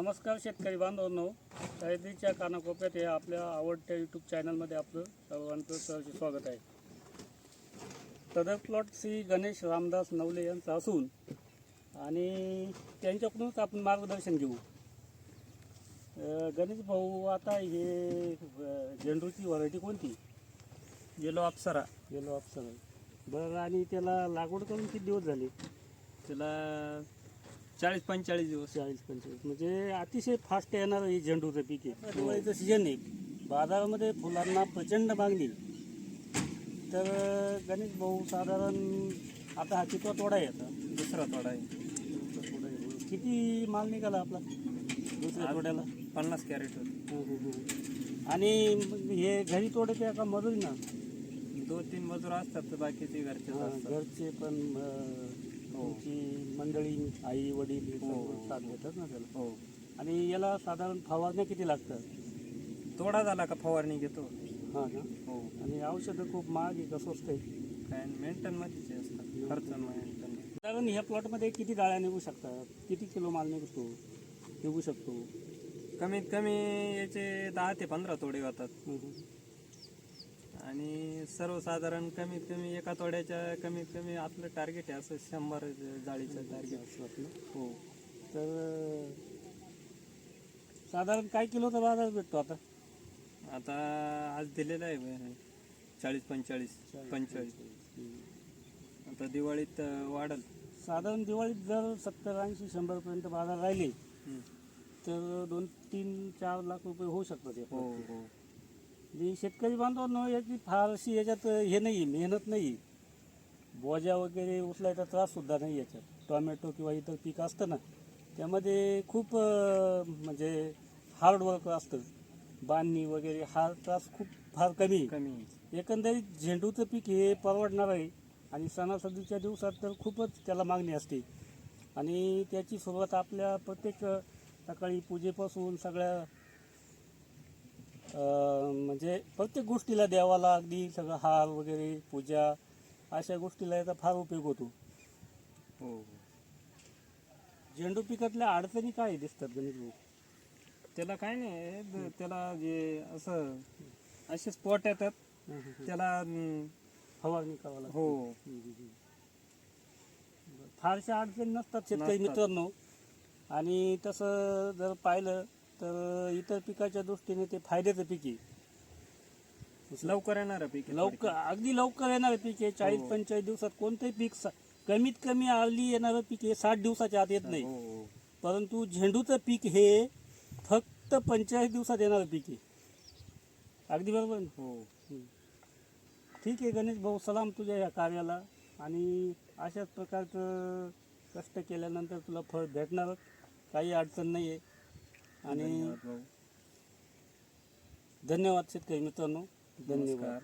नमस्कार शेतकरी बांधवांनो. सह्याद्रीच्या कानाकोपऱ्यात हे आपल्या आवडत्या यूट्यूब चॅनलमध्ये आपलं सर्वांचं सहर्ष स्वागत आहे. सदर प्लॉट श्री गणेश रामदास नवले यांचा असून आणि त्यांच्याकडूनच आपण मार्गदर्शन घेऊ. गणेश भाऊ आता हे झेंडूची व्हरायटी कोणती? येलो अप्सरा येलो अप्सर बरं आणि त्याला लागवड करून किती दिवस झाले? त्याला चाळीस पंचेचाळीस दिवस. चाळीस पंचेचाळीस. म्हणजे अतिशय फास्ट येणार हे झेंडूचं पीक आहे. दिवाळीचं सीजन आहे. बाजारामध्ये फुलांना प्रचंड मागणी तर गणेश भाऊ साधारण आता हा कितवा तोडा आहे आता? दुसरा आहे. तोडा आहे. किती माल निघाला आपला? दुसऱ्या तोड्याला? पन्नास कॅरेट होते. हं, हं, हं. आणि हे घरी तोडते का मधून ना? दोन तीन मजूर असतात तर बाकीचे घरचे हा, असतात. घरचे पण हो. तुमची मंडळी आई वडील हे. सर्व साथ देतात ना त्याला. हो. आणि याला साधारण फवारण्या किती लागतात? तोडा झाला का फवारणी घेतो. हा ना हो. आणि औषधं खूप महाग आहे कसं असतंय? काय मेंटेन मध्येच असतात खर्च मेंटेन साधारण ह्या प्लॉटमध्ये किती डाळ्या निघू शकतात? किती किलो माल निघतो? निघू शकतो? कमीत कमी याचे दहा ते पंधरा तोडे होतात हं, हं. आणि सर्वसाधारण कमीत कमी एका तोड्याच्या कमीत कमी आपलं टार्गेट आहे असं शंभर जाळीचं टार्गेट असं आपलं. हो. तर साधारण काय किलोचा बाजार भेटतो आता? आता आज दिलेला आहे चाळीस पंचेचाळीस. पंचेचाळीस. आता दिवाळीत वाढल. साधारण दिवाळीत जर सत्तर ऐंशी शंभरपर्यंत बाजार राहिले तर दोन तीन चार लाख रुपये होऊ शकतात हो. हो. म्हणजे शेतकरी बांधवांनो याची फारशी याच्यात हे नाही मेहनत नाही बोजा वगैरे उचलायचा त्रास सुद्धा नाही याच्यात. टोमॅटो किंवा इतर पीक असतं ना त्यामध्ये खूप म्हणजे हार्ड वर्क असतं. बांधणी वगैरे हा त्रास खूप फार कमी आहे. कमी एकंदरीत झेंडूचं पीक हे परवडणार आहे आणि सणासुदीच्या दिवसात तर खूपच त्याला मागणी असते. आणि त्याची सुरुवात आपल्या प्रत्येक सकाळी पूजेपासून सगळ्या म्हणजे प्रत्येक गोष्टीला देवाला अगदी सगळं हार वगैरे पूजा अशा गोष्टीला याचा फार उपयोग होतो. हो झेंडू पिकातल्या अडचणी काय दिसतात गणेश भाऊ? त्याला काय नाही द- त्याला जे असं असे स्पॉट येतात त्याला अं, फवारणी करावं लागते. हो. फारशा अडचणी नसतात शेतकरी नसतात. मित्रांनो. आणि तसं जर पाहिलं तर इतर पिकाच्या दृष्टीने ते फायद्याचं पीक आहे. लवकर येणार पीक लवकर अगदी लवकर येणारं पीक आहे. चाळीस हो. पंचेचाळीस दिवसात कोणतंही पीक कमीत कमी आली येणारं पीक हे साठ दिवसाच्या आत येत नाही. हो, हो. परंतु झेंडूचं पीक हे फक्त पंचेचाळीस दिवसात येणारं पीक आहे. अगदी बरोबर? हो. ठीक आहे गणेश भाऊ सलाम तुझ्या या कार्याला. आणि अशाच प्रकारचं कष्ट केल्यानंतर तुला फळ भेटणारच काही अडचण नाही आहे आणि धन्यवाद शेतकरी मित्रांनो. धन्यवाद.